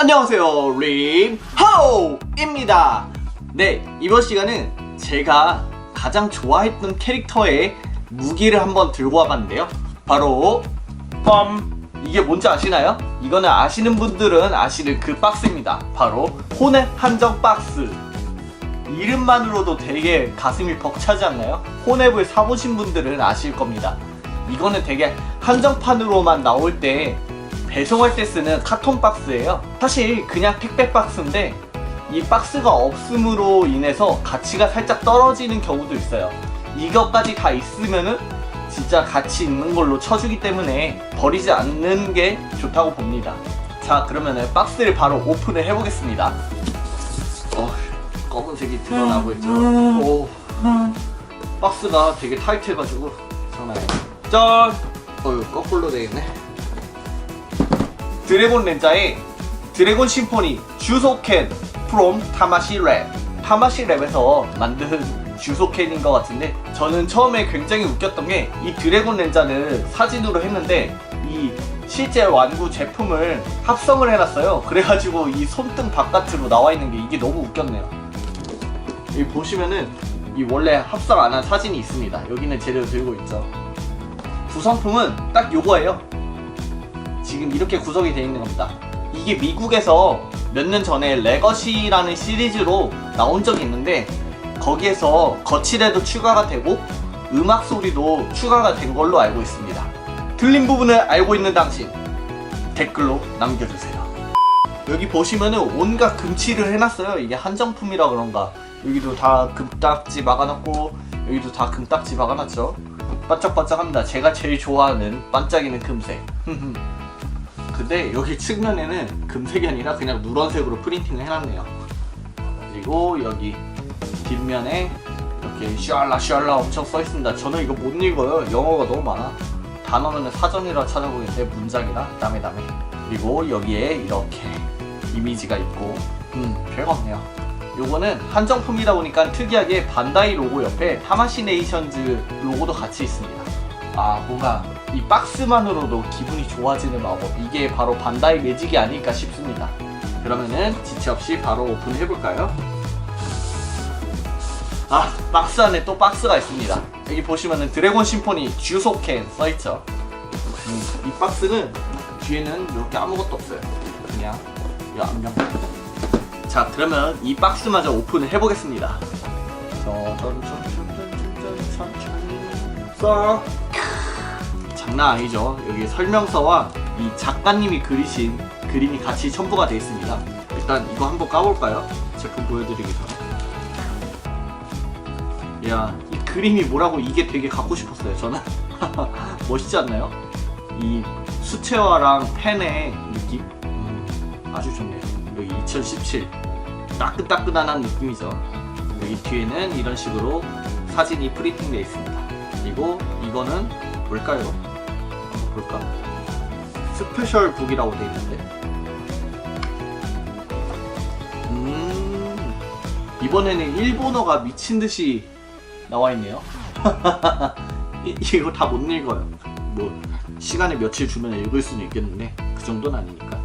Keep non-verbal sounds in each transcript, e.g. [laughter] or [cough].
안녕하세요 림호입니다 네 이번 시간은 제가 가장 좋아했던 캐릭터의 무기를 한번 들고 와봤는데요 바로 빰 이게 뭔지 아시나요? 이거는 아시는 분들은 아시는 그 박스입니다 바로 혼의 한정 박스 이름만으로도 되게 가슴이 벅차지 않나요? 혼앱을 사보신 분들은 아실 겁니다. 이거는 되게 한정판으로만 나올 때 배송할 때 쓰는 카톤 박스예요. 사실 그냥 택배 박스인데 이 박스가 없음으로 인해서 가치가 살짝 떨어지는 경우도 있어요. 이것까지 다 있으면은 진짜 가치 있는 걸로 쳐주기 때문에 버리지 않는 게 좋다고 봅니다. 자 그러면은 박스를 바로 오픈을 해보겠습니다. 어, 검은색이 드러나고 있죠. 오, 박스가 되게 타이트해가지고 장난. 짠! 어, 이거 거꾸로 되겠네. 드래곤 렌자의 드래곤 심포니 주소캔 프롬 타마시 랩. 타마시 랩에서 만든 주소캔인 것 같은데 저는 처음에 굉장히 웃겼던 게 이 드래곤 렌자는 사진으로 했는데 이 실제 완구 제품을 합성을 해놨어요. 그래가지고 이 손등 바깥으로 나와 있는 게 이게 너무 웃겼네요. 여기 보시면은 이 원래 합성 안 한 사진이 있습니다. 여기는 재료 들고 있죠. 구성품은 딱 요거예요. 지금 이렇게 구성이 되어 있는 겁니다. 이게 미국에서 몇 년 전에 레거시라는 시리즈로 나온 적이 있는데 거기에서 거칠에도 추가가 되고 음악 소리도 추가가 된 걸로 알고 있습니다. 틀린 부분을 알고 있는 당신 댓글로 남겨주세요. 여기 보시면은 온갖 금칠을 해놨어요. 이게 한정품이라 그런가. 여기도 다 금딱지 막아놨고 여기도 다 금딱지 막아놨죠. 반짝반짝합니다. 제가 제일 좋아하는 반짝이는 금색. [laughs] 근데 여기 측면에는 금색이 아니라 그냥 누런색으로 프린팅을 해놨네요. 그리고 여기 뒷면에 이렇게 슈알라 슈알라 엄청 써있습니다. 저는 이거 못 읽어요. 영어가 너무 많아. 단어는 사전이라 찾아보겠는데 문장이라 다음에 다음에 그리고 여기에 이렇게 이미지가 있고 음 별거 없네요. 요거는 한정품이다 보니까 특이하게 반다이 로고 옆에 타마시네이션즈 로고도 같이 있습니다. 아 뭔가 이 박스만으로도 기분이 좋아지는 마법 이게 바로 반다이 매직이 아닐까 싶습니다. 그러면은 지체 없이 바로 오픈해 볼까요? 아 박스 안에 또 박스가 있습니다. 여기 보시면은 드래곤 심포니 주소캔 써있죠. 음, 이 박스는 뒤에는 이렇게 아무것도 없어요. 그냥 이 안경. 자 그러면 이 박스마저 오픈을 해보겠습니다. 천천히 써. 장난 아니죠. 여기 설명서와 이 작가님이 그리신 그림이 같이 첨부가 되어 있습니다. 일단 이거 한번 까볼까요? 제품 보여드리기 전에. 야, 이 그림이 뭐라고 이게 되게 갖고 싶었어요. 저는 [laughs] 멋있지 않나요? 이 수채화랑 펜의 느낌 음, 아주 좋네요. 여기 2017 따끈따끈한 느낌이죠. 여기 뒤에는 이런 식으로 사진이 프린팅되어 있습니다. 그리고 이거는 뭘까요? 볼까? 스페셜 북이라고 되어 있는데. 음, 이번에는 일본어가 미친 듯이 나와 있네요. [laughs] 이- 이거 다 못 읽어요. 뭐 시간에 며칠 주면 읽을 수는 있겠는데 그 정도는 아니니까.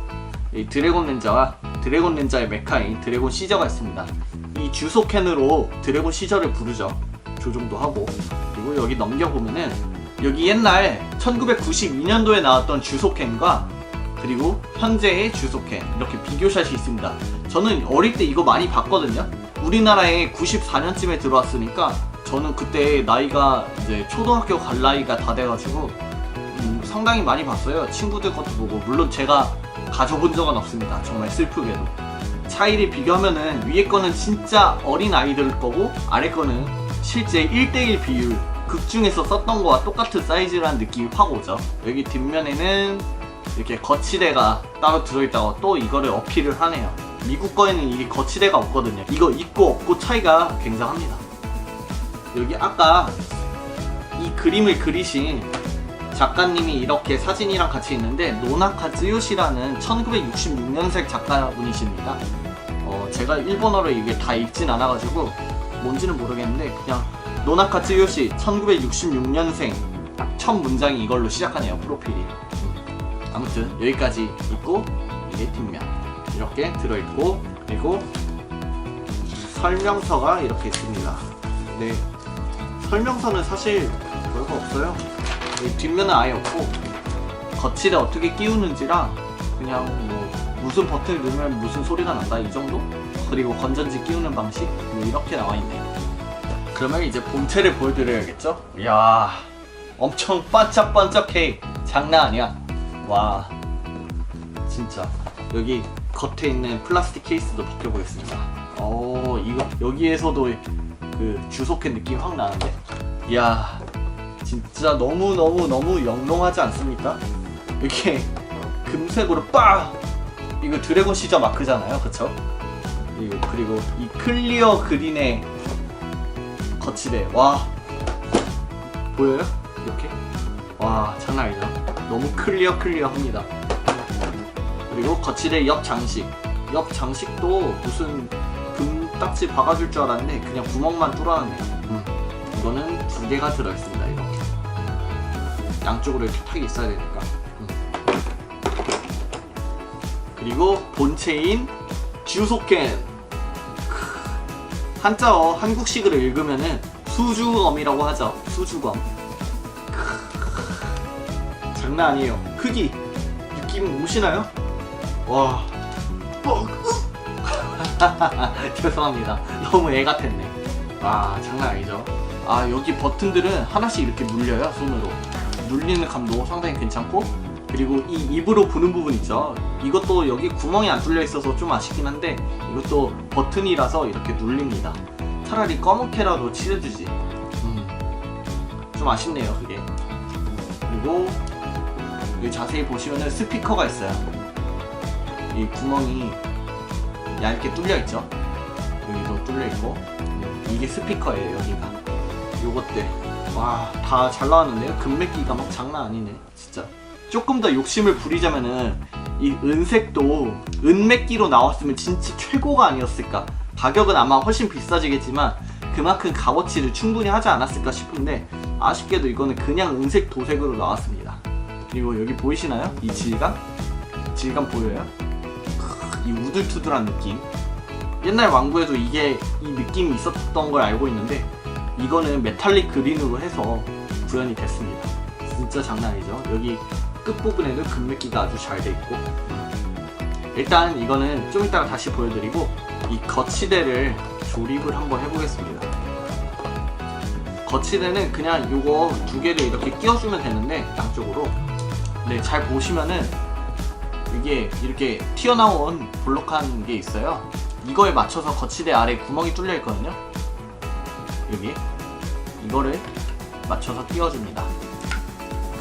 이 드래곤 렌자와 드래곤 렌자의 메카인 드래곤 시저가 있습니다. 이 주소 캔으로 드래곤 시저를 부르죠. 조종도 하고 그리고 여기 넘겨보면은 여기 옛날 1992년도에 나왔던 주소캔과 그리고 현재의 주소캔 이렇게 비교샷이 있습니다. 저는 어릴 때 이거 많이 봤거든요. 우리나라에 94년쯤에 들어왔으니까 저는 그때 나이가 이제 초등학교 갈 나이가 다 돼가지고 음, 상당히 많이 봤어요. 친구들 것도 보고 물론 제가 가져본 적은 없습니다. 정말 슬프게도 차이를 비교하면은 위에 거는 진짜 어린 아이들 거고 아래 거는 실제 1대1 비율 극 중에서 썼던 거와 똑같은 사이즈라는 느낌이 확 오죠. 여기 뒷면에는 이렇게 거치대가 따로 들어있다고 또 이거를 어필을 하네요. 미국 거에는 이게 거치대가 없거든요. 이거 있고 없고 차이가 굉장합니다. 여기 아까 이 그림을 그리신 작가님이 이렇게 사진이랑 같이 있는데 노나카 쯔요시라는 1966년생 작가분이십니다. 어, 제가 일본어를 이게 다 읽진 않아가지고 뭔지는 모르겠는데 그냥 노나카 쯔요시 1966년생 첫 문장이 이걸로 시작하네요 프로필이. 음. 아무튼 여기까지 있고 이게 뒷면. 이렇게 들어있고 그리고 설명서가 이렇게 있습니다. 네, 설명서는 사실 별거 없어요. 이 뒷면은 아예 없고 거치대 어떻게 끼우는지랑 그냥 뭐 무슨 버튼을 누르면 무슨 소리가 난다 이 정도? 그리고 건전지 끼우는 방식 뭐 이렇게 나와 있네요. 그러면 이제 본체를 보여드려야겠죠? 이야 엄청 반짝반짝해. 장난 아니야. 와 진짜. 여기 겉에 있는 플라스틱 케이스도 벗겨보겠습니다. 어 이거 여기에서도 그 주소캔 느낌 확 나는데? 이야 진짜 너무너무너무 영롱하지 않습니까? 이렇게 금색으로 빡! 이거 드래곤 시저 마크잖아요. 그쵸? 그리고, 그리고 이 클리어 그린의 거치대 와. 보여요? 이렇게? 와 장난 아니죠? 너무 클리어 클리어합니다. 그리고 거치대 옆 장식. 옆 장식도 무슨 금 딱지 박아줄 줄 알았는데 그냥 구멍만 뚫어놨네요. 음. 이거는 두 개가 들어있습니다 이렇게. 양쪽으로 이렇게 탁이 있어야 되니까. 음. 그리고 본체인 주소캔 한자어 한국식으로 읽으면은 수주검이라고 하죠. 수주검. 장난 아니에요. 크기 느낌 오시나요? 와. 어, [laughs] 죄송합니다. 너무 애 같았네. 와 장난 아니죠. 아 여기 버튼들은 하나씩 이렇게 눌려요 손으로. 눌리는 감도 상당히 괜찮고 그리고 이 입으로 부는 부분 있죠. 이것도 여기 구멍이 안 뚫려 있어서 좀 아쉽긴 한데 이것도 버튼이라서 이렇게 눌립니다. 차라리 검은캐라도 칠해주지. 음, 좀 아쉽네요 그게. 그리고 여기 자세히 보시면은 스피커가 있어요. 이 구멍이 얇게 뚫려 있죠. 여기도 뚫려 있고 음, 이게 스피커예요 여기가. 요것들 와 다 잘 나왔는데요. 금맥기가 막 장난 아니네 진짜. 조금 더 욕심을 부리자면은 이 은색도 은맥기로 나왔으면 진짜 최고가 아니었을까. 가격은 아마 훨씬 비싸지겠지만 그만큼 값어치를 충분히 하지 않았을까 싶은데 아쉽게도 이거는 그냥 은색 도색으로 나왔습니다. 그리고 여기 보이시나요? 이 질감? 질감 보여요? 크, 이 우들투들한 느낌. 옛날 왕구에도 이게 이 느낌이 있었던 걸 알고 있는데 이거는 메탈릭 그린으로 해서 구현이 됐습니다. 진짜 장난 아니죠? 여기 끝부분에도 금맥기가 아주 잘 돼 있고. 일단 이거는 좀 이따가 다시 보여드리고 이 거치대를 조립을 한번 해보겠습니다. 거치대는 그냥 요거 두 개를 이렇게 끼워주면 되는데 양쪽으로. 네 잘 보시면은 이게 이렇게 튀어나온 볼록한 게 있어요. 이거에 맞춰서 거치대 아래 구멍이 뚫려 있거든요. 여기. 이거를 맞춰서 끼워줍니다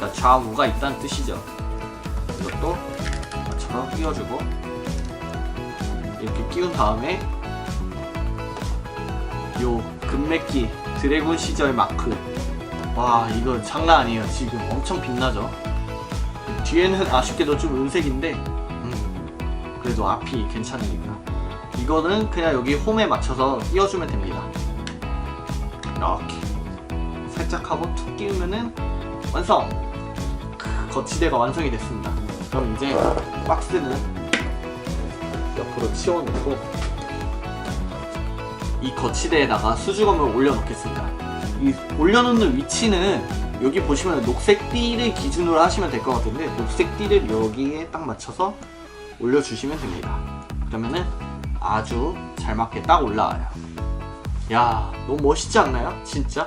그러니까 좌우가 있다는 뜻이죠. 이것도 맞춰서 끼워주고 이렇게 끼운 다음에 요 금맥기 드래곤 시절 마크. 와 이거 장난 아니에요. 지금 엄청 빛나죠? 뒤에는 아쉽게도 좀 은색인데 음, 그래도 앞이 괜찮으니까. 이거는 그냥 여기 홈에 맞춰서 끼워주면 됩니다. 이렇게. 살짝 하고 툭 끼우면은 완성 거치대가 완성이 됐습니다. 그럼 이제 박스는 옆으로 치워놓고 이 거치대에다가 수주검을 올려놓겠습니다. 이 올려놓는 위치는 여기 보시면 녹색 띠를 기준으로 하시면 될 것 같은데 녹색 띠를 여기에 딱 맞춰서 올려주시면 됩니다. 그러면은 아주 잘 맞게 딱 올라와요. 야 너무 멋있지 않나요? 진짜?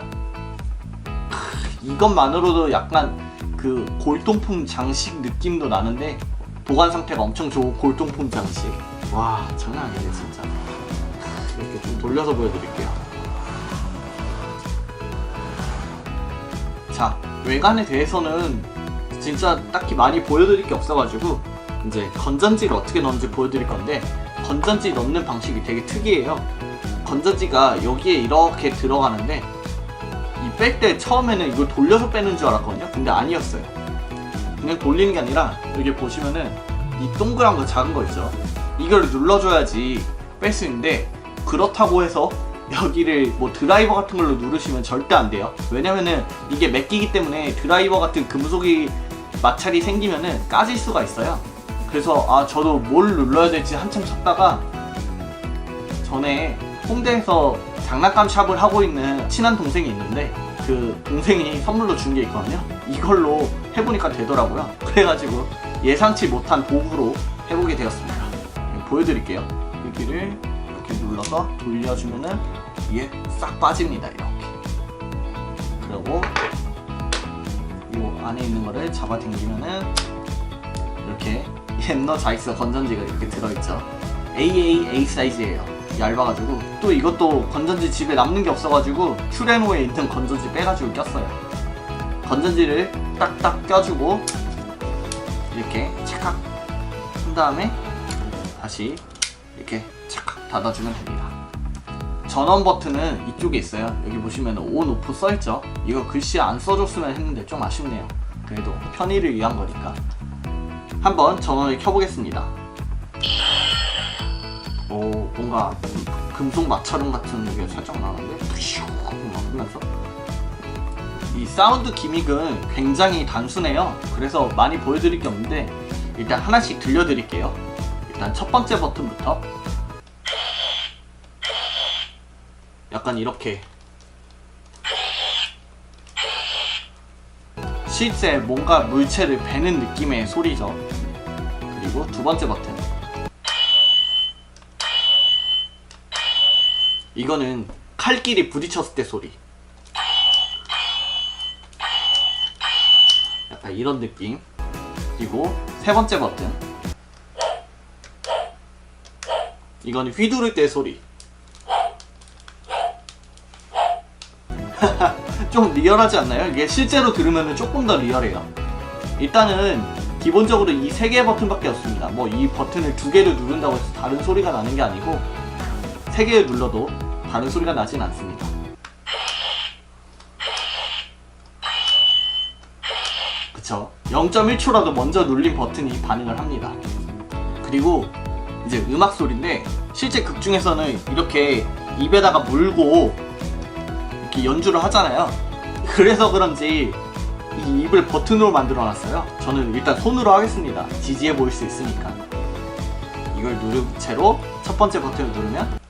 크, 이것만으로도 약간 그 골동품 장식 느낌도 나는데 보관 상태가 엄청 좋은 골동품 장식. 와 장난 아니네 진짜. 이렇게 좀 돌려서 보여드릴게요. 자 외관에 대해서는 진짜 딱히 많이 보여드릴 게 없어가지고 이제 건전지를 어떻게 넣는지 보여드릴 건데 건전지 넣는 방식이 되게 특이해요. 건전지가 여기에 이렇게 들어가는데 이 뺄 때 처음에는 이걸 돌려서 빼는 줄 알았거든요. 근데 아니었어요. 그냥 돌리는 게 아니라 여기 보시면은 이 동그란 거 작은 거 있죠. 이걸 눌러줘야지 뺄 수 있는데 그렇다고 해서 여기를 뭐 드라이버 같은 걸로 누르시면 절대 안 돼요. 왜냐면은 이게 맥기기 때문에 드라이버 같은 금속이 마찰이 생기면은 까질 수가 있어요. 그래서 아 저도 뭘 눌러야 될지 한참 찾다가 전에 홍대에서 장난감 샵을 하고 있는 친한 동생이 있는데 그 동생이 선물로 준 게 있거든요. 이걸로 해보니까 되더라고요. 그래가지고 예상치 못한 도구로 해보게 되었습니다. 네, 보여드릴게요. 여기를 이렇게 눌러서 돌려주면은 이게 싹 빠집니다. 이렇게. 그리고 이 안에 있는 거를 잡아당기면은 이렇게 엠너 자이스 건전지가 이렇게 들어있죠. AA A 사이즈예요. 얇아가지고 또 이것도 건전지 집에 남는 게 없어가지고 큐레노에 있는 건전지 빼가지고 꼈어요. 건전지를 딱딱 껴주고 이렇게 착각 한 다음에 다시 이렇게 착각 닫아주면 됩니다. 전원 버튼은 이쪽에 있어요. 여기 보시면 온, 오프 써있죠. 이거 글씨 안 써줬으면 했는데 좀 아쉽네요. 그래도 편의를 위한 거니까. 한번 전원을 켜보겠습니다. 오, 뭔가 금속 마찰음 같은 게 살짝 나는데 푸시우 막 하면서 이 사운드 기믹은 굉장히 단순해요. 그래서 많이 보여드릴 게 없는데 일단 하나씩 들려드릴게요. 일단 첫 번째 버튼부터 약간 이렇게 실제 뭔가 물체를 베는 느낌의 소리죠. 그리고 두 번째 버튼. 이거는 칼끼리 부딪혔을 때 소리. 약간 이런 느낌. 그리고 세 번째 버튼. 이거는 휘두를 때 소리. [laughs] 좀 리얼하지 않나요? 이게 실제로 들으면 조금 더 리얼해요. 일단은 기본적으로 이 세 개의 버튼밖에 없습니다. 뭐 이 버튼을 두 개를 누른다고 해서 다른 소리가 나는 게 아니고 세 개를 눌러도 다른 소리가 나진 않습니다. 그쵸? 0.1초라도 먼저 눌린 버튼이 반응을 합니다. 그리고 이제 음악 소리인데 실제 극 중에서는 이렇게 입에다가 물고 이렇게 연주를 하잖아요. 그래서 그런지 이 입을 버튼으로 만들어 놨어요. 저는 일단 손으로 하겠습니다. 지지해 보일 수 있으니까. 이걸 누른 채로 첫 번째 버튼을 누르면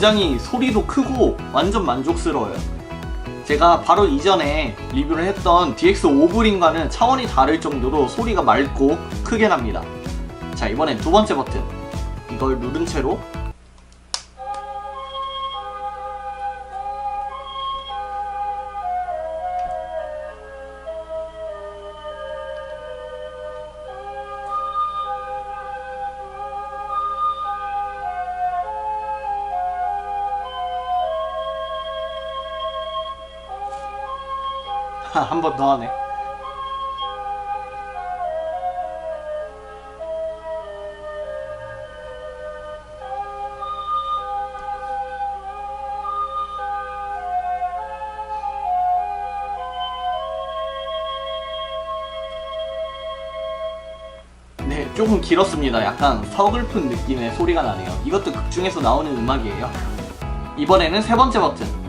굉장히 소리도 크고 완전 만족스러워요. 제가 바로 이전에 리뷰를 했던 DX 오브린과는 차원이 다를 정도로 소리가 맑고 크게 납니다. 자, 이번엔 두 번째 버튼. 이걸 누른 채로 한 번 더 하네. 네, 조금 길었습니다. 약간 서글픈 느낌의 소리가 나네요. 이것도 극 중에서 나오는 음악이에요. 이번에는 세 번째 버튼.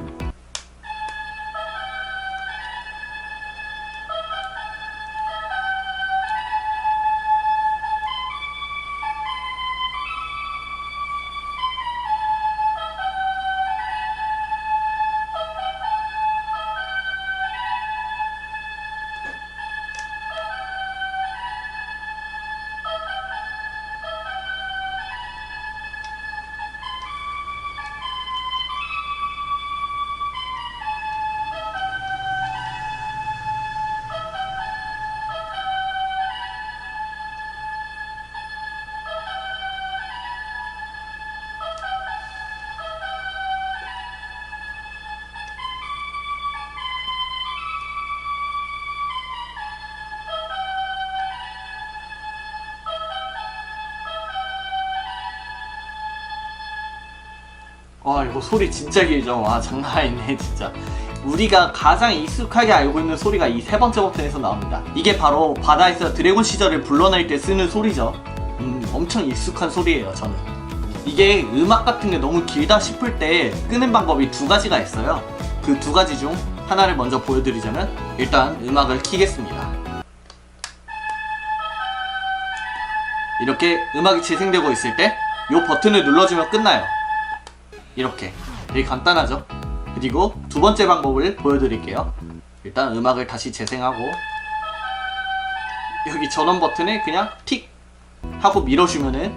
와 이거 소리 진짜 길죠? 와 장난 아니네 진짜. 우리가 가장 익숙하게 알고 있는 소리가 이 세 번째 버튼에서 나옵니다. 이게 바로 바다에서 드래곤 시절을 불러낼 때 쓰는 소리죠. 음 엄청 익숙한 소리예요 저는. 이게 음악 같은 게 너무 길다 싶을 때 끄는 방법이 두 가지가 있어요. 그 두 가지 중 하나를 먼저 보여드리자면 일단 음악을 키겠습니다. 이렇게 음악이 재생되고 있을 때 이 버튼을 눌러주면 끝나요 이렇게 되게 간단하죠 그리고 두 번째 방법을 보여드릴게요 일단 음악을 다시 재생하고 여기 전원 버튼에 그냥 틱 하고 밀어주면은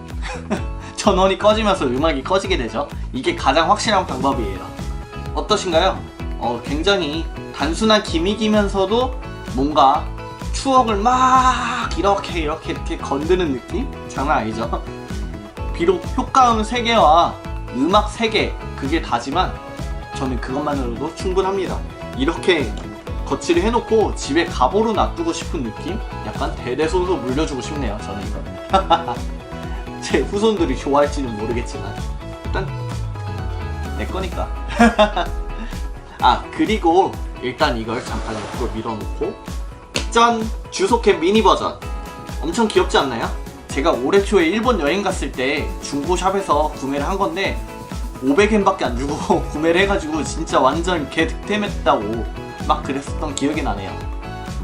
[laughs] 전원이 꺼지면서 음악이 꺼지게 되죠 이게 가장 확실한 방법이에요 어떠신가요? 어, 굉장히 단순한 기믹이면서도 뭔가 추억을 막 이렇게 이렇게 이렇게 건드는 느낌? 장난 아니죠? 비록 효과음 3개와 음악 3개 그게 다지만 저는 그것만으로도 충분합니다 이렇게 거치를 해놓고 집에 가보로 놔두고 싶은 느낌? 약간 대대손손 물려주고 싶네요 저는 이거 [laughs] 제 후손들이 좋아할지는 모르겠지만 일단 내 거니까 [laughs] 아 그리고 일단 이걸 잠깐 옆으로 밀어놓고 짠! 주소캡 미니 버전 엄청 귀엽지 않나요? 제가 올해 초에 일본 여행 갔을 때 중고샵에서 구매를 한 건데 500엔밖에 안 주고 [laughs] 구매를 해가지고 진짜 완전 개 득템했다고 막 그랬었던 기억이 나네요.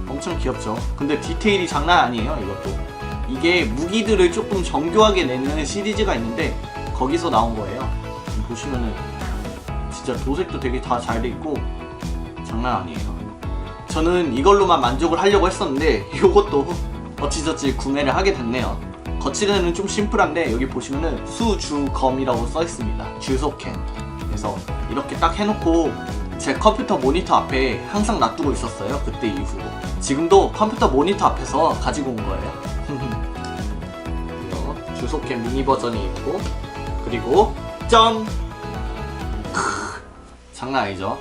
엄청 귀엽죠? 근데 디테일이 장난 아니에요 이것도. 이게 무기들을 조금 정교하게 내는 시리즈가 있는데 거기서 나온 거예요. 보시면은 진짜 도색도 되게 다 잘 돼 있고 장난 아니에요. 저는 이걸로만 만족을 하려고 했었는데 [laughs] 이것도 어찌저찌 구매를 하게 됐네요 거치대는 좀 심플한데 여기 보시면은 수주검이라고 써 있습니다. 주소캔. 그래서 이렇게 딱 해놓고 제 컴퓨터 모니터 앞에 항상 놔두고 있었어요 그때 이후로. 지금도 컴퓨터 모니터 앞에서 가지고 온 거예요. 주소캔 미니 버전이 있고 그리고 짠! 크, [laughs] 장난 아니죠?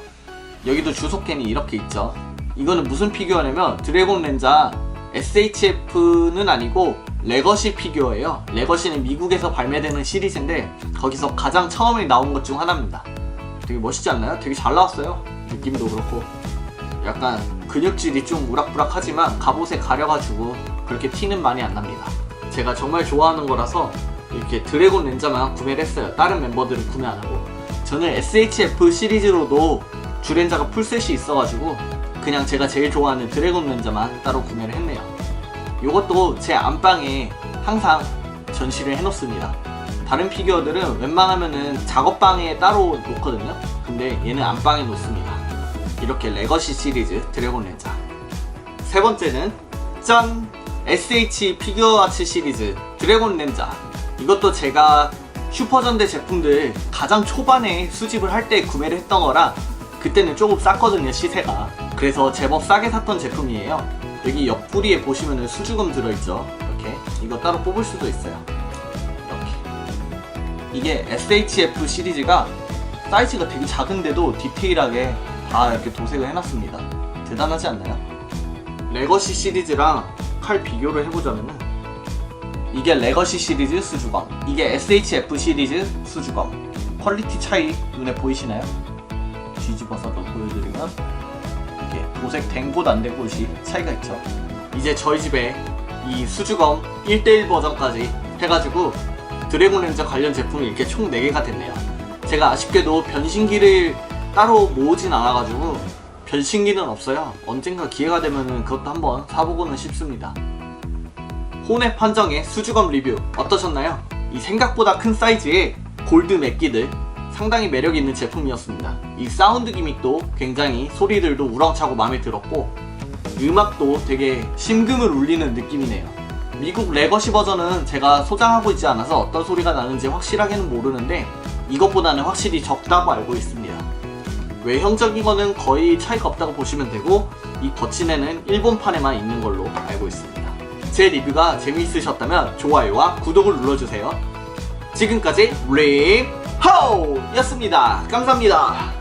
여기도 주소캔이 이렇게 있죠. 이거는 무슨 피규어냐면 드래곤 렌자 SHF는 아니고 레거시 피규어예요. 레거시는 미국에서 발매되는 시리즈인데 거기서 가장 처음에 나온 것 중 하나입니다. 되게 멋있지 않나요? 되게 잘 나왔어요. 느낌도 그렇고 약간 근육질이 좀 우락부락하지만 갑옷에 가려가지고 그렇게 티는 많이 안 납니다. 제가 정말 좋아하는 거라서 이렇게 드래곤 렌자만 구매를 했어요. 다른 멤버들은 구매 안 하고 저는 SHF 시리즈로도 주렌자가 풀셋이 있어가지고 그냥 제가 제일 좋아하는 드래곤 렌자만 따로 구매를 했네요. 이것도 제 안방에 항상 전시를 해놓습니다. 다른 피규어들은 웬만하면은 작업방에 따로 놓거든요. 근데 얘는 안방에 놓습니다. 이렇게 레거시 시리즈 드래곤 렌자. 세 번째는 짠! SH 피규어 아츠 시리즈 드래곤 렌자. 이것도 제가 슈퍼전대 제품들 가장 초반에 수집을 할 때 구매를 했던 거라 그때는 조금 쌌거든요 시세가 그래서 제법 싸게 샀던 제품이에요 여기 옆구리에 보시면 수주금 들어있죠? 이렇게. 이거 따로 뽑을 수도 있어요. 이렇게. 이게 SHF 시리즈가 사이즈가 되게 작은데도 디테일하게 다 이렇게 도색을 해놨습니다. 대단하지 않나요? 레거시 시리즈랑 칼 비교를 해보자면은 이게 레거시 시리즈 수주검 이게 SHF 시리즈 수주검. 퀄리티 차이 눈에 보이시나요? 뒤집어서 또 보여드리면 이렇게 도색 된 곳 안 된 곳이 차이가 있죠. 이제 저희 집에 이 수주검 1대1 버전까지 해가지고 드래곤 렌저 관련 제품이 이렇게 총 4개가 됐네요. 제가 아쉽게도 변신기를 따로 모으진 않아가지고 변신기는 없어요. 언젠가 기회가 되면은 그것도 한번 사보고는 싶습니다. 혼의 판정의 수주검 리뷰 어떠셨나요? 이 생각보다 큰 사이즈의 골드 맥기들 상당히 매력 있는 제품이었습니다. 이 사운드 기믹도 굉장히 소리들도 우렁차고 마음에 들었고 음악도 되게 심금을 울리는 느낌이네요. 미국 레거시 버전은 제가 소장하고 있지 않아서 어떤 소리가 나는지 확실하게는 모르는데 이것보다는 확실히 적다고 알고 있습니다. 외형적인 거는 거의 차이가 없다고 보시면 되고 이 거치네는 일본판에만 있는 걸로 알고 있습니다. 제 리뷰가 재미있으셨다면 좋아요와 구독을 눌러주세요. 지금까지 립 호우 였습니다. 감사합니다.